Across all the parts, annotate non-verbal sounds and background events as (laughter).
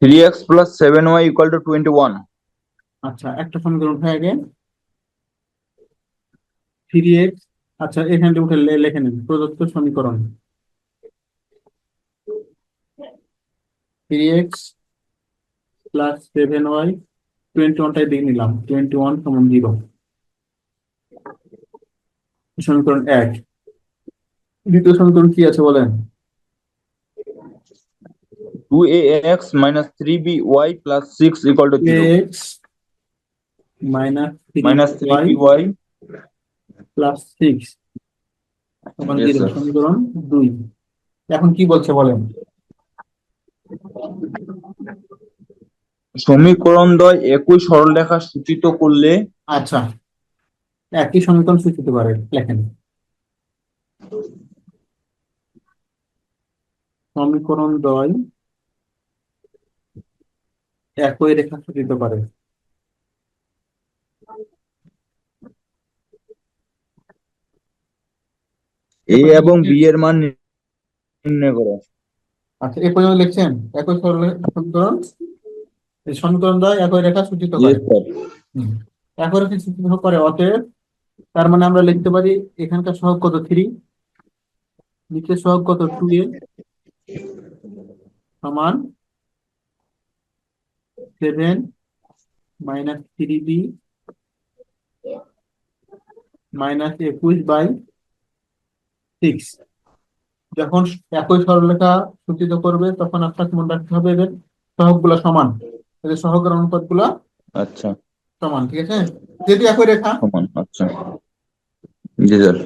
Three X plus seven Y equal to twenty one আচ্ছা একটা সমীকরণ উঠে আগে। থ্রি এক্স আচ্ছা এখানে উঠে লিখে নিন, প্রদত্ত সমীকরণ। Three X plus seven Y twenty ওয়ানটাই দিয়ে নিলাম টোয়েন্টি ওয়ান সমান জিরো সমীকরণ এক। দ্বিতীয় সমীকরণ কি আছে বলেন? Two A X minus three B Y plus six equal to zero X minus minus Y plus six সমান Yes, সমীকরণ দুই। এখন কি বলছে বলেন? সমীকরণ দ্বয় একই সরলরেখা সূচিত করলে আচ্ছা একই সমীকরণ সূচিত পারে লেখেন। সমীকরণ দ্বয় একই রেখা সূচিত পারে। এ এবং বি এর মান নির্ণয় করো। আচ্ছা এ পর্যন্ত লিখছেন? একই সমীকরণ? এই সমীকরণ দ্বয় একই রেখা সূচিত করে। একই রেখা সূচিত করে অতএব তার মানে আমরা লিখতে পারি এখানকার সহগ কত? থ্রি নিচের সহগ কত? টু এ সমান seven minus three B minus একুশ বাই সিক্স যখন একই সরলরেখা সূচিত করবে তখন আপনাকে মনে রাখতে হবে এদের? সহগগুলো সমান। এদের সহগের অনুপাতগুলো আচ্ছা। সমান ঠিক আছে? যেহেতু একই রেখা। সমান আচ্ছা। জি স্যার।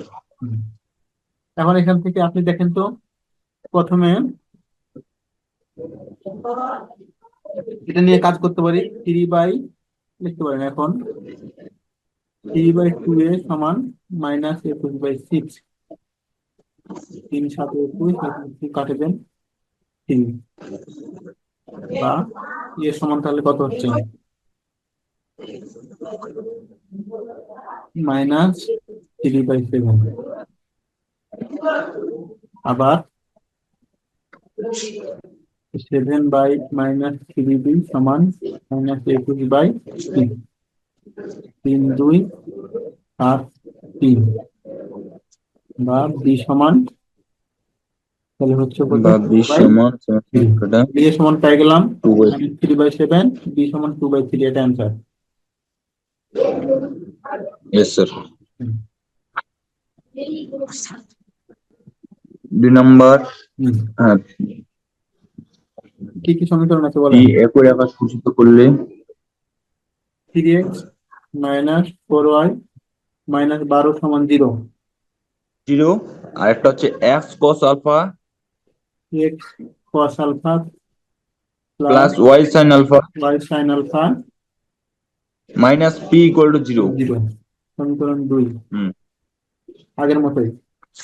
এখন এখান থেকে আপনি দেখেন তো প্রথমে এটা নিয়ে কাজ করতে পারি থ্রি বাই, লিখতে পারেন এখন। থ্রি বাই টু এ সমান মাইনাস একুশ বাই সিক্স। তিন সাত একুশ কাটে দেন তিন। বা এ সমান তাহলে কত হচ্ছে? Minus three by seven. আবার seven by minus three B সমান মাইনাস একুশ বাই তিন তিন দুই সাত তিন। বা বি সমান তাহলে হচ্ছে বা সমান বি গেলাম থ্রি বাই সেভেন বি সমান টু বাই থ্রি এটা অ্যান্সার। দুই কি কি সমীকরণ আছে বলেন? টি একই রেখা সূচিত করলে? Three X minus four Y minus বারো সমান জিরো জিরো আর একটা হচ্ছে X cos alpha X cos alpha plus Y sine alpha Y sine alpha minus P equal to zero zero সমীকরণ দুই। হুম। আগের মতোই।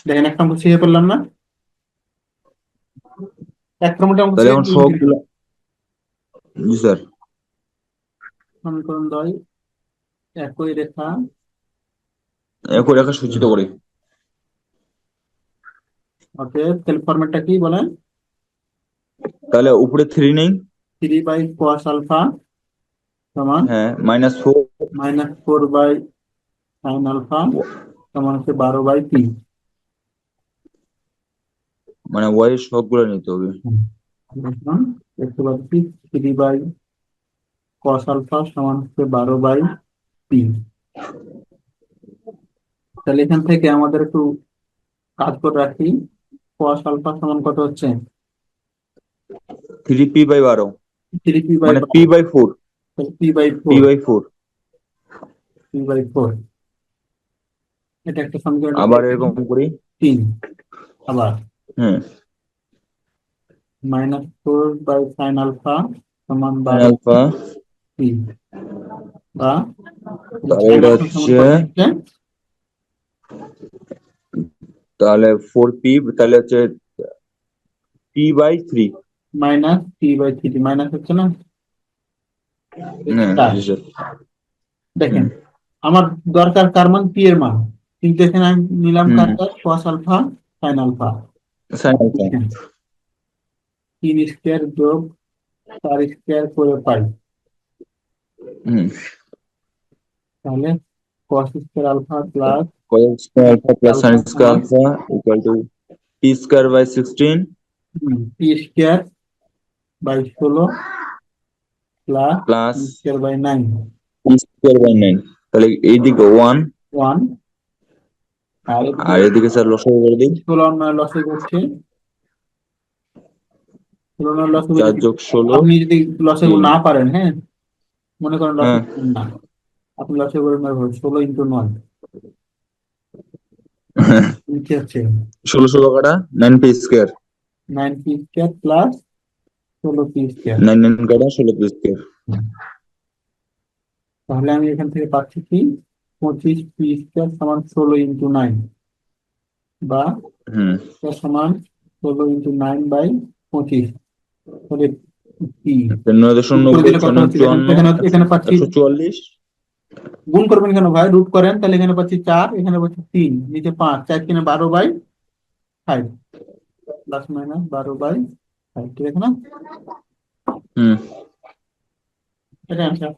দেখেন একটা ছিঁড়ে পেলাম না? এক নম্বরটা এখন সবগুলো জি স্যার। সমীকরণ দুই একই রেখা। একই রেখা সূচিত করে। ওকে তাহলে ফরম্যাটটা কি বলেন? তাহলে উপরে থ্রি নেই। থ্রি বাই cos আলফা সমান হ্যাঁ minus four minus four by sine alpha সমান হচ্ছে বারো বাই তিন। মানে ওয়াই এর সবগুলো নিতে হবে। দেখতে পাচ্ছি থ্রি বাই cos আলফা সমান হচ্ছে বারো বাই তিন তাহলে এখান থেকে আমাদের একটু কাজ করে রাখি। cos আলফা সমান কত হচ্ছে? থ্রি পি বাই বারো। Three P by P by four P by P by four P by four এটা একটা সমীকরণ আবার এরকম করি। তিন। আবার। হ্যাঁ। Minus four by sine alpha সমান বারো আলফা বা এটা হচ্ছে তাহলে ফোর পি তাহলে হচ্ছে P by three minus T by three minus হচ্ছে না? দেখেন আমার দরকার কার মান পি এর মান। কিন্তু এখানে আমি নিলাম হুম। কার cos alpha sine alpha sin alpha তিন স্কোয়ার যোগ তার স্কোয়ার করে পাই হুম তাহলে cos square alpha plus cos square alpha plus sin square alpha equal to t square by 16 P square by ষোলো plus plus square by nine t square by 9 তাহলে এইদিকে 1 ওয়ান আর এদিকে স্যার লসাগু করে দিই ষোলো নয় লসে করছে ষোলো নয় লসে চার যোগ ষোলো। আপনি যদি লসে না পারেন হ্যাঁ? মনে করেন লসে হ্যাঁ। না। আপনি লসে করে নেবেন ষোলো ইন্টু নয়। (laughs) ষোলো ষোলো কাটা nine P square nine P square plus ষোলো পি স্কোয়ার নাইন নাইন কাটা ষোলো পি স্কোয়ার তাহলে আমি এখান থেকে পাচ্ছি কি? পঁচিশ পি স্কোয়ার সমান ষোলো ইন্টু নাইন বা হুম। সমান ষোলো ইন্টু নাইন বাই পঁচিশ। তাহলে পি এখানে পাচ্ছি চুয়াল্লিশ। গুণ করবেন কেন ভাই? রুট করেন তাহলে এখানে পাচ্ছি চার এখানে পাচ্ছি তিন নিচে পাঁচ চার কিনে বারো বাই ফাইভ প্লাস মাইনাস বারো বাই ফাইভ ঠিক আছে না? হুম। এটা অ্যান্সার